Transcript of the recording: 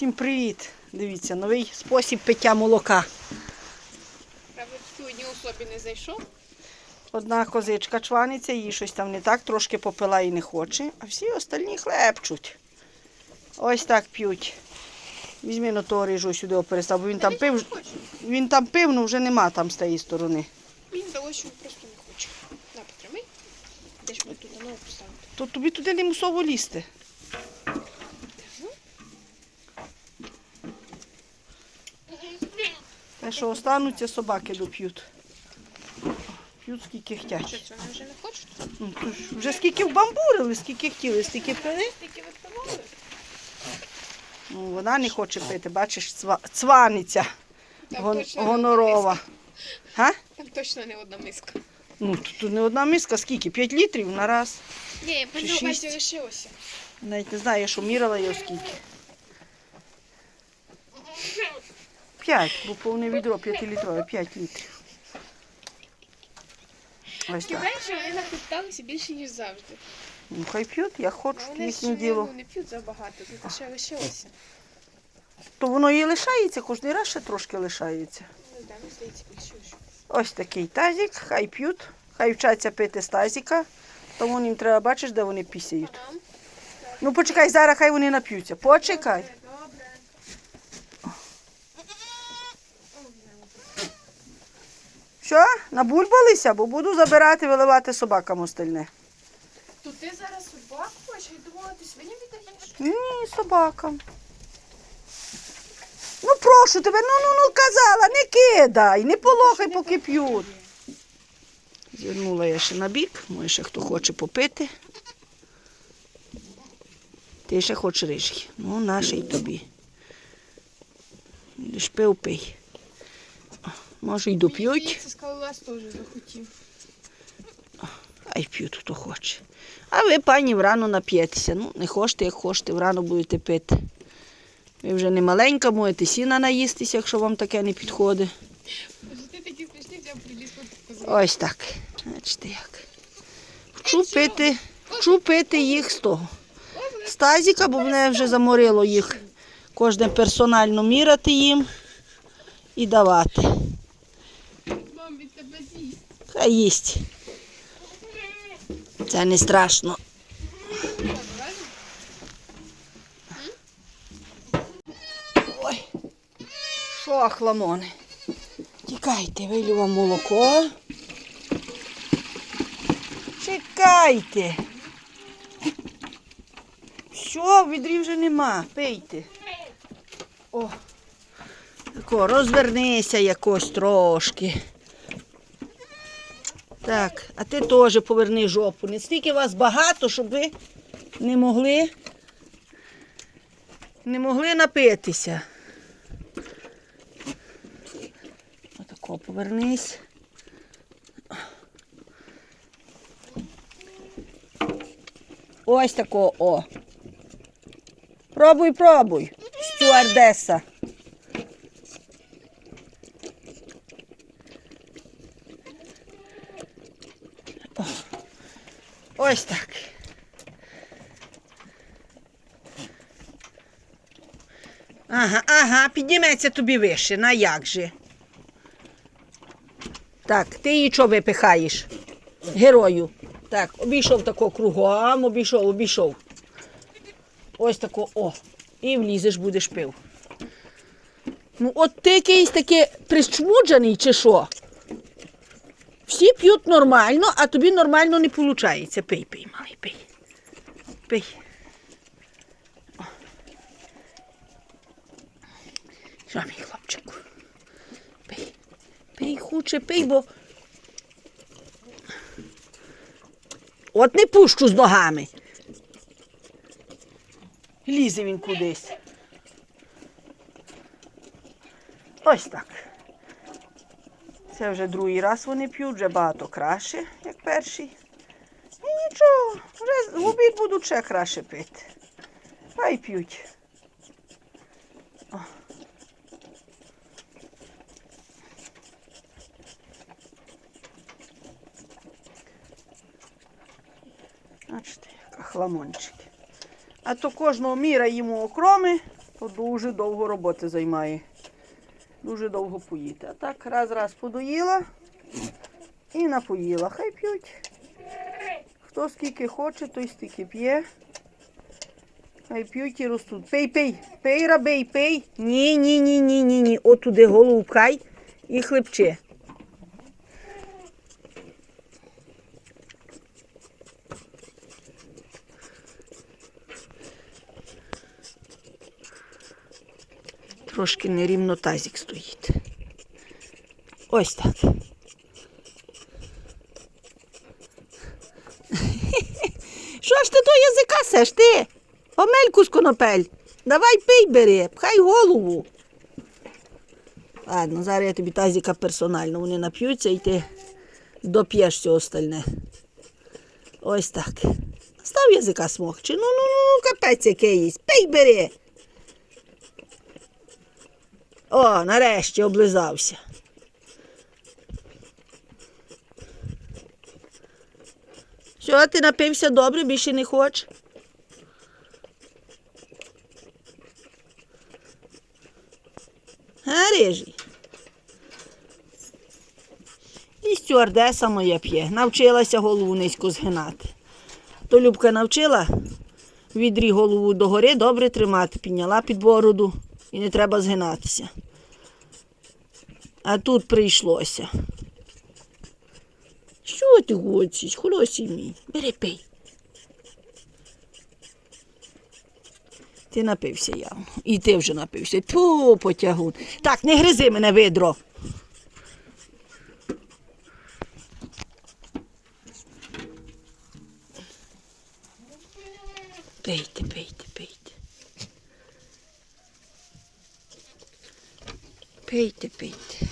Всім привіт! Дивіться, новий спосіб пиття молока. Правда, сьогодні особі не зайшов. Одна козичка чваниться, їй щось там не так, трошки попила і не хоче, а всі остальні хлебчуть. Ось так п'ють. Візьми на того рижу сюди перестав, бо він там пив, він там пив, ну вже нема там з тієї сторони. Мені здалося, що він просто не хоче. На, потримай. Де ж ми тут на ногу поставити? То тобі туди не мусово лізти. Те, що остануться, собаки доп'ють. П'ють скільки Що хтять. це, вони вже не хочуть? Ну, то ж вже скільки вбамбурили, скільки хотіли, стільки пили. Тільки. Ну, вона не хоче пити, бачиш, цва, цваниця Там гон- точно не гонорова. Га? Там точно не одна миска. Ну, тут, тут не одна миска, скільки? 5 літрів на раз. Ні, я увазі шість? лишилося. Навіть не знаю, я що мірила його скільки. 5, бо повне відро 5 літрове, 5 літрів. Ось так. менше вони напиталися більше, ніж завжди. Ну, хай п'ють, я хочу, вони їхнє ж діло. ну, не п'ють забагато, тут ще лишилося. То воно і лишається, кожен раз ще трошки лишається. Ну, да, мені здається, більше. що. Ось такий тазик, хай п'ють, хай вчаться пити з тазика. Тому їм треба бачиш, де вони пісяють. Ну почекай, зараз хай вони нап'ються. Почекай. Що? Набульбалися, бо буду забирати, виливати собакам остальне. То ти зараз собак хочеш? Я думала, ти свиням віддаєш? Ні, собакам. Ну прошу тебе, ну ну ну казала, не кидай, не полохай, поки п'ють. Звернула я ще на бік, може ще хто хоче попити. Ти ще хочеш рижий. Ну, наший тобі. Лиш пив пий. Може й доп'ють. Це скалолаз теж захотів. Ай п'ють, хто хоче. А ви, пані, врано нап'єтеся. Ну, не хочете, як хочете, врано будете пити. Ви вже не маленька, можете сіна наїстися, якщо вам таке не підходить. Ти такі смішні, взяв приліз Ось так. Бачите як. Вчу пити, вчу пити їх з того. З тазіка, бо мене вже заморило їх. Кожне персонально міряти їм і давати. Хай їсть. Це не страшно. Ой, що хламони? Тікайте, вилю вам молоко. Чекайте. Що, відрів вже нема. Пийте. О. Тако, розвернися якось трошки. Так, а ти теж поверни жопу. Не стільки вас багато, щоб ви не могли, не могли напитися. Отако повернись. Ось тако, о. Пробуй, пробуй. Стюардеса. Ось так. Ага, ага, підніметься тобі вище, на як же. Так, ти її чого випихаєш? Герою. Так, обійшов тако кругом, обійшов, обійшов. Ось тако, о. І влізеш, будеш пив. Ну, от ти якийсь такий прищмуджений чи що? Всі п'ють нормально, а тобі нормально не виходить. Пий, пий, малий, пий. Пий. О. Що, мій хлопчику? Пий. Пий, хуче, пий, бо. От не пущу з ногами. Лізе він кудись. Ось так. Це вже другий раз вони п'ють, вже багато краще, як перший. І нічого, вже в обід будуть ще краще пити. Хай п'ють. О. Бачите, як хламончики. А то кожного міра йому окроми, То дуже довго роботи займає. Дуже довго поїти. А так раз-раз подоїла і напоїла. Хай п'ють. Хто скільки хоче, той стільки п'є. Хай п'ють і ростуть. Пий, пий, пий, рабий, пий. Ні, ні, ні, ні, ні, ні. Отуди голову пхай і хлебче. Трошки нерівно тазик стоїть. Ось так. Що ж ти до язика сеш ти? Омельку з конопель. Давай пий бери, пхай голову. Ладно, зараз я тобі тазика персонально. Вони нап'ються і ти доп'єш все остальне. Ось так. Став язика смокче. Ну, ну, ну, капець якийсь. Пий бери. О, нарешті облизався. Що, ти напився добре, більше не хочеш? А, рижий. І стюардеса моя п'є. Навчилася голову низько згинати. То Любка навчила відрі голову догори добре тримати, підняла під бороду і не треба згинатися. А тут прийшлося. Що ти хочеш, холосій мій? Бери пий. Ти напився явно. І ти вже напився. Ту потягун. Так, не гризи мене видро. Пийте, пийте, пийте. Пийте, пийте.